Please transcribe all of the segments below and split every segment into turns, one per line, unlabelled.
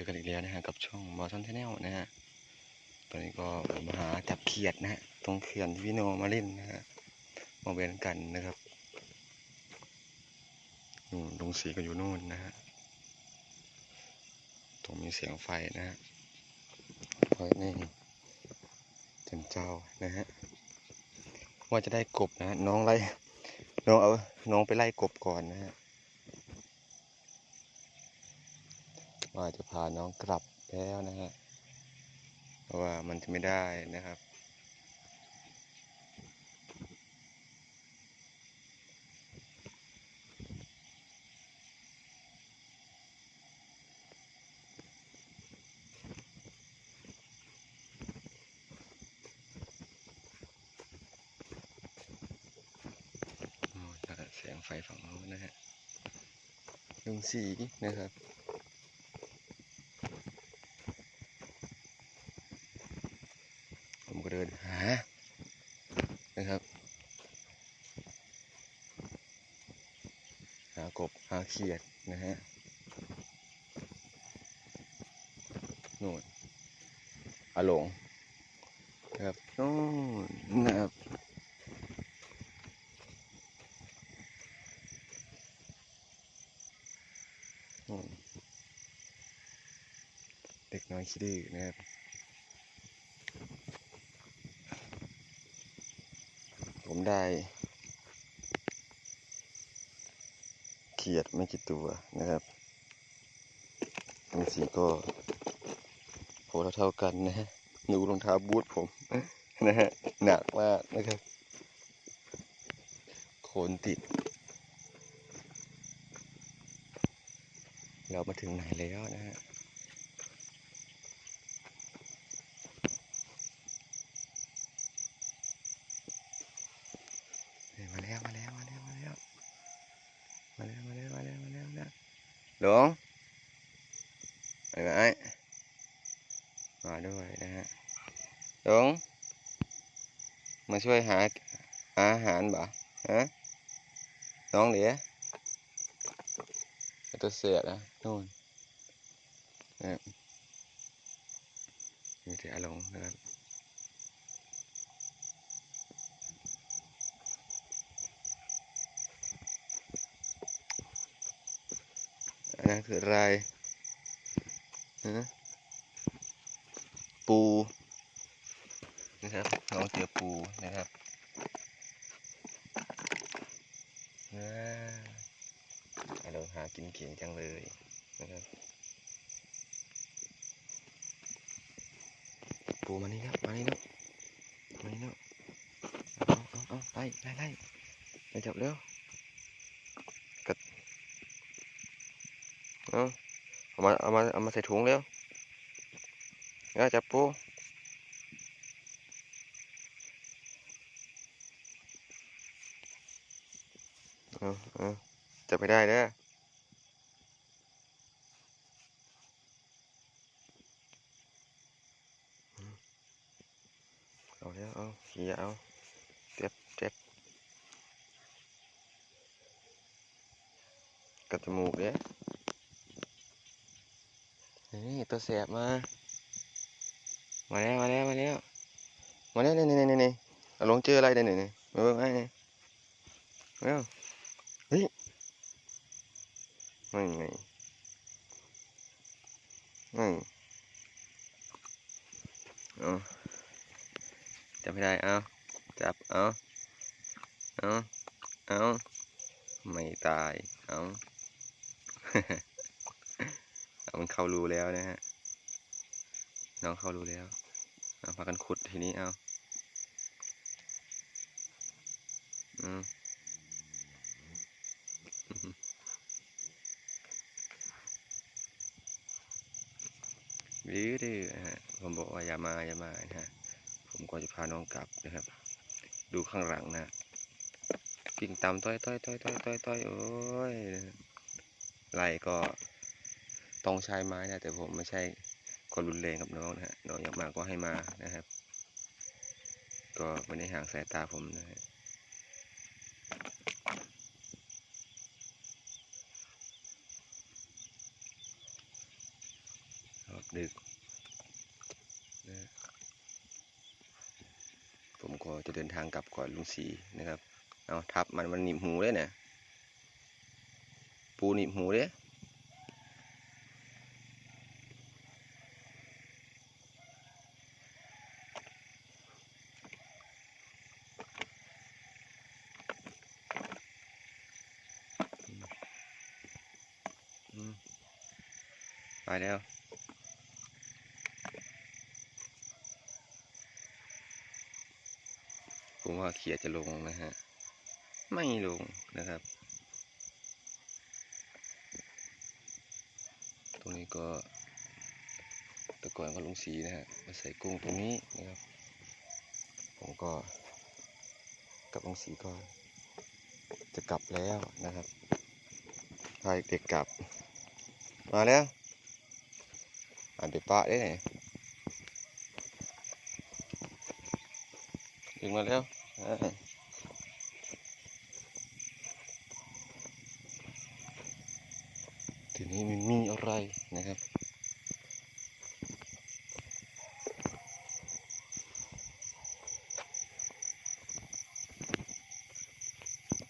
อกันอีกแล้วนะฮะกับช่องมอสันแนลนะฮะตอนนี้ก็มาหาจับเขียดนะฮะตรงเขื่อนที่พี่โนมาเล่นนะฮะมาเวนกันนะครับนู่นลุงสีก็อยู่นู่นนะฮะตรงมีเสียงไฟนะฮะไฟนี่เจันเจ้านะฮะว่าจะได้กบนะฮะน้องไล่น้องเอาน้องไปไล่กบก่อนนะฮะ ว่าจะพาน้องกลับแล้วนะฮะเพราะว่ามันจะไม่ได้นะครับอ้แล้วก็เสียงไฟฝั่งโน้นนะฮะลุงสีนะครับ ผมก็เดิน หานะครับหากบหาเขียดนะฮะนู่นอาหลงนะครับนู่นนะครับเด็กน้อยคิดดื้อนะครับ ผมได้เขียดไม่กี่ตัวนะครับทั้งสีก็โหเท่ากันนะฮะดูรองเท้าบูทผมนะฮะหนักมากนะครับโคนติด เรามาถึงไหนแล้วนะฮะ đúng không? Đấy rồi, đúng rồi đó đúng. Mà xuôi hạ à hạ anh bà hả? Nón đĩa? Tôi xẹt à luôn Đấy. Như thế là นะเกิดลายนะปูนะครับน้องเจอปูนะครับเราหากินเขียงจังเลยนะครับปูมานี่ครับมานี่ลูกมานี่ลูกเอาเอาเอาไปไล่ไล่ไปจับเร็ว เอาเอามาเอามาเอามาใส่ถุงเร็วเอาจับปูเอาเอาจับไม่ได้เด้อเอาแล้วเอาเขี่เอาเจ็บเจ็บกัดจมูกเด้ นี่ตัวแสบมา มาแล้วมาแล้วมาแล้วมาแล้วนี่นี่นี่นี่เอาลงเจออะไรเดี๋ยวนี่มาเบิ่งไอ้นี่มาแล้วเฮ้ยไม่ไงไม่เอาจับไม่ได้เอาจับเอาเอาเอาไม่ตายเอาเอา มันเข้ารูแล้วนะฮะ น้องเข้ารูแล้วเอาพากันขุดทีนี้เอาอืมดื้อดื้อฮะ ผมบอกว่าอย่ามาอย่ามานะฮะ ผมก็จะพาน้องกลับนะครับ ดูข้างหลังนะกิ่งตำต้อยต้อยต้อยต้อยต้อยต้อยโอ้ยไหลก็ ต้องใช้ไม้นะแต่ผมไม่ใช่คนรุนแรงกับน้องนะฮะน้องอยากมาก็ให้มานะครับ ก็ไม่ได้ห่างสายตาผมนะฮะดึกนะผมก็จะเดินทางกลับก่อนลุงสีนะครับ เอาทับมันมันหนีบหูเลยเนี่ยปูหนีบหูเลย ไปแล้วผมว่าเขียจะลงนะฮะ ไม่ลงนะครับ ตรงนี้ก็แตะก่อนก็ลงสีนะฮะ มาใส่กุ้งตรงนี้นะครับ ผมก็กับลงสีก็จะกลับแล้วนะครับพาเด็กกลับ มาแล้ว อ่านเดี๋ยวปะได้ไหนถึงมาแล้วทีนี้มันมีอะไรนะครับ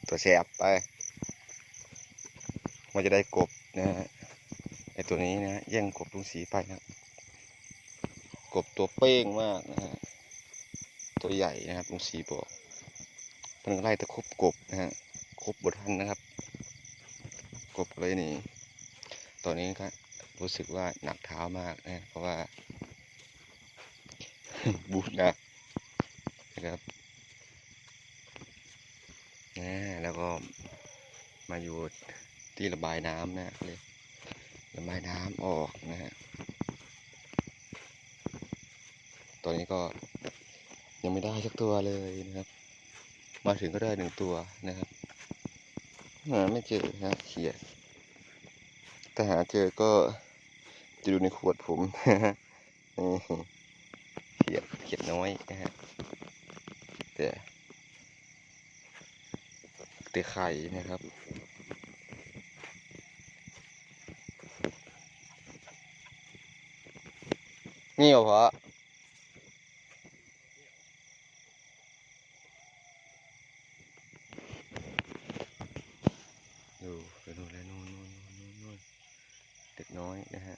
ตัวแสบไป มันจะได้กบนะฮะ อตัวนี้นะแย่งกบลุงสีไปนะกบตัวเป้งมากนะฮะตัวใหญ่นะครับลุงสีบอกมันไล่ตะคบกบนะฮะคบบทันนะครับ กบเลยนี่ตอนนี้ก็รู้สึกว่าหนักเท้ามากนะเพราะว่า บูทหนักนะครับนะแล้วก็มาอยู่ที่ระบายน้ำนะเลย ระบายน้ำออกนะฮะตอนนี้ก็ยังไม่ได้สักตัวเลยนะครับ มาถึงก็ได้หนึ่งตัวนะครับหาไม่เจอฮะเขียดถ้าหาเจอก็จะดูในขวดผมเขียดเขียดน้อยนะฮะแต่แต่ไข่นะครับ นี่เหรอพอดูไปดูแล้วนู่นนู่นนู่นนู่นเด็กน้อยนะฮะ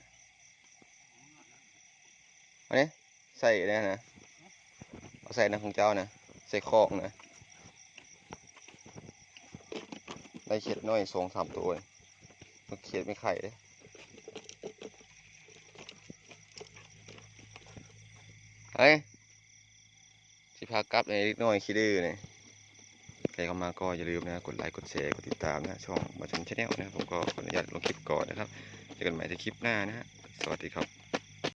อันนี้ใส่เนี่ยนะเอาใส่นะของเจ้านะ ใส่คอกนะ ได้เขียดน้อยสองสามตัวเลยเขียดไม่ไข่เลย ฮ้ยสิพากลับในเล็กน้อยคิดดื้อเนี่ยใครเข้ามาก็อย่าลืมนะกดไลค์กดแชร์กดติดตามนะช่องมาชนชาแนลนะครับผมก็ขออนุญาตลงคลิปก่อนนะครับเจอกันใหม่ในคลิปหน้านะฮะสวัสดีครับ